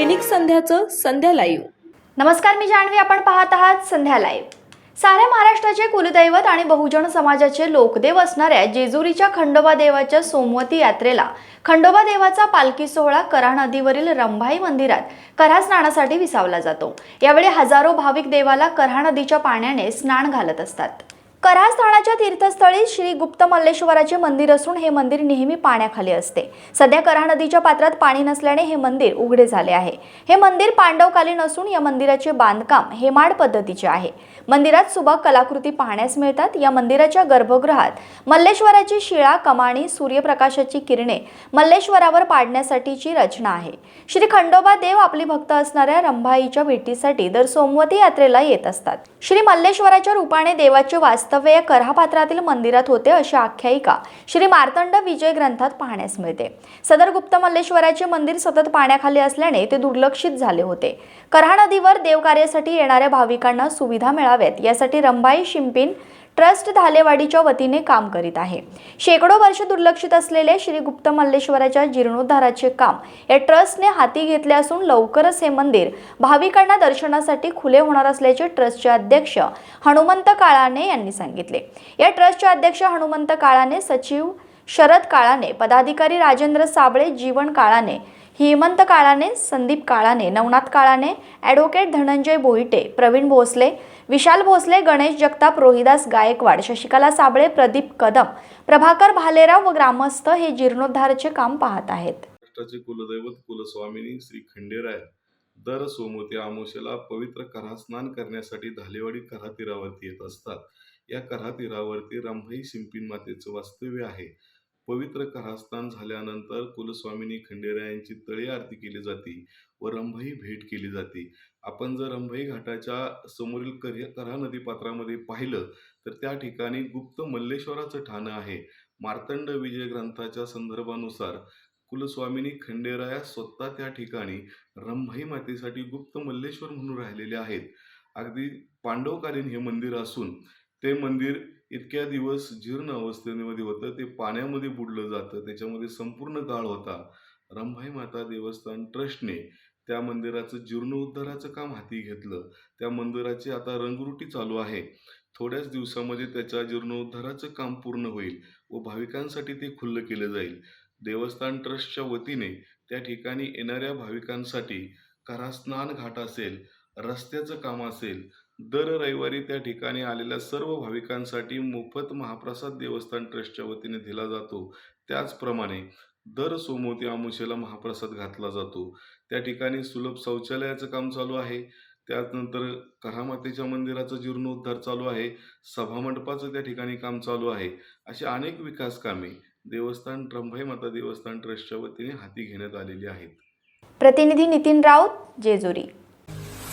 दैनिक संध्याचं संध्या live नमस्कार मी जानवी आपण पाहत आहात संध्या लाईव्ह साऱ्या महाराष्ट्राचे कुलदैवत आणि बहुजन समाजाचे लोकदेव असणाऱ्या जेजुरीच्या खंडोबा देवाच्या सोमवती यात्रेला खंडोबा देवाचा पालखी सोहळा करा नदीवरील रंभाई मंदिरात करा स्नानासाठी विसावला जातो. यावेळी हजारो भाविक देवाला करा नदीच्या पाण्याने स्नान घालत असतात. करास्थानाच्या तीर्थस्थळी श्री गुप्त मल्लेश्वराचे मंदिर असून हे मंदिर नेहमी पाण्याखाली असते. सध्या कऱ्हा नदीच्या पात्रात पाणी नसल्याने हे मंदिर उघडे झाले आहे. हे मंदिर पांडवकालीन असून या मंदिराचे बांधकाम हेमाड पद्धतीचे आहे. मंदिरात सुबक कलाकृती पाहण्यास मिळतात. या मंदिराच्या गर्भगृहात मल्लेश्वराची शिळा कमाणी सूर्यप्रकाशाची किरणे मल्लेश्वरावर पाडण्यासाठीची रचना आहे. श्री खंडोबा देव आपली भक्त असणाऱ्या रंभाईच्या भेटीसाठी दर सोमवती यात्रेला येत असतात. श्री मल्लेश्वराच्या रूपाने देवाचे वास्तव्य या करहापात्रातील मंदिरात होते अशी आख्यायिका श्री मार्तंड विजय ग्रंथात पाहण्यास मिळते. सदर गुप्त मल्लेश्वराचे मंदिर सतत पाण्याखाली असल्याने ते दुर्लक्षित झाले होते. करहा नदीवर देवकार्यासाठी येणाऱ्या भाविकांना सुविधा मिळाव्यात यासाठी रंबाई शिंपिन ट्रस्ट धालेवाडीच्या वतीने काम करीत आहे. शेकडो वर्ष दुर्लक्षित असलेले श्री गुप्त मल्लेश्वराच्या जीर्णोद्धाराचे काम या ट्रस्टने हाती घेतले असून लवकरच हे मंदिर भाविकांना दर्शनासाठी खुले होणार असल्याचे ट्रस्टचे अध्यक्ष हनुमंत काळाने यांनी सांगितले. या ट्रस्टचे अध्यक्ष हनुमंत काळाने सचिव शरद काळाने पदाधिकारी राजेंद्र साबळे जीवन काळाने हेमंत काळाने संदीप काळाने नवनाथ काळाने ॲडव्होकेट धनंजय बोईटे प्रवीण भोसले विशाल भोसले गणेश जगताप रोहिदास गायकवाड शशिकला साबळे प्रदीप कदम प्रभाकर भालेराव व ग्रामस्थ हे जीर्णोद्धाराचे काम पाहत आहेत. महाराष्ट्राचे कुलदैवत कुलस्वामिनी श्री खंडेराय दर सोमवती आमोशेला पवित्र करास्नान स्नान करण्यासाठी धालेवाडी कऱ्हा तीरावरती येत असतात. या कऱ्हा तीरावरती रंभाई शिंपीन मातेचं वास्तव्य आहे. पवित्र कारस्थान झाल्यानंतर कुलस्वामिनी खंडेरायांची तळी आरती केली जाते व रंभाई भेट केली जाते. आपण जर रंभाई घाटाच्या समोरील कऱ्हा करा नदी पात्रामध्ये पाहिलं तर त्या ठिकाणी गुप्त मल्लेश्वराचं ठाणं आहे. मार्तंड विजय ग्रंथाच्या संदर्भानुसार कुलस्वामिनी खंडेराया स्वतः त्या ठिकाणी रंभाई मातेसाठी गुप्त मल्लेश्वर म्हणून राहिलेले आहेत. अगदी पांडवकालीन हे मंदिर असून ते मंदिर इतक्या दिवस जीर्ण अवस्थेमध्ये होतं. ते पाण्यामध्ये बुडलं जातं. त्याच्यामध्ये संपूर्ण गाळ होता. रंभाई माता देवस्थान ट्रस्टने त्या मंदिराचं जीर्णोद्धाराचं काम हाती घेतलं. त्या मंदिराची आता रंगरुटी चालू आहे. थोड्याच दिवसामध्ये त्याच्या जीर्णोद्धाराचं काम पूर्ण होईल व भाविकांसाठी ते खुल्लं केलं जाईल. देवस्थान ट्रस्टच्या वतीने त्या ठिकाणी येणाऱ्या भाविकांसाठी करा स्नान घाट असेल रस्त्याचं काम असेल दर रविवारी त्या ठिकाणी आलेल्या सर्व भाविकांसाठी मोफत महाप्रसाद देवस्थान ट्रस्टच्या वतीने दिला जातो. त्याचप्रमाणे दर सोमवती अमुषेला महाप्रसाद घातला जातो. त्या ठिकाणी सुलभ शौचालयाचं काम चालू आहे. त्यानंतर कहामातेच्या मंदिराचं जीर्णोद्धार चालू आहे. सभामंडपाचं त्या ठिकाणी काम चालू आहे. अशी अनेक विकास कामे देवस्थान ट्रंभाई माता देवस्थान ट्रस्टच्या वतीने हाती घेण्यात आलेली आहेत. प्रतिनिधी नितीन राऊत जेजुरी.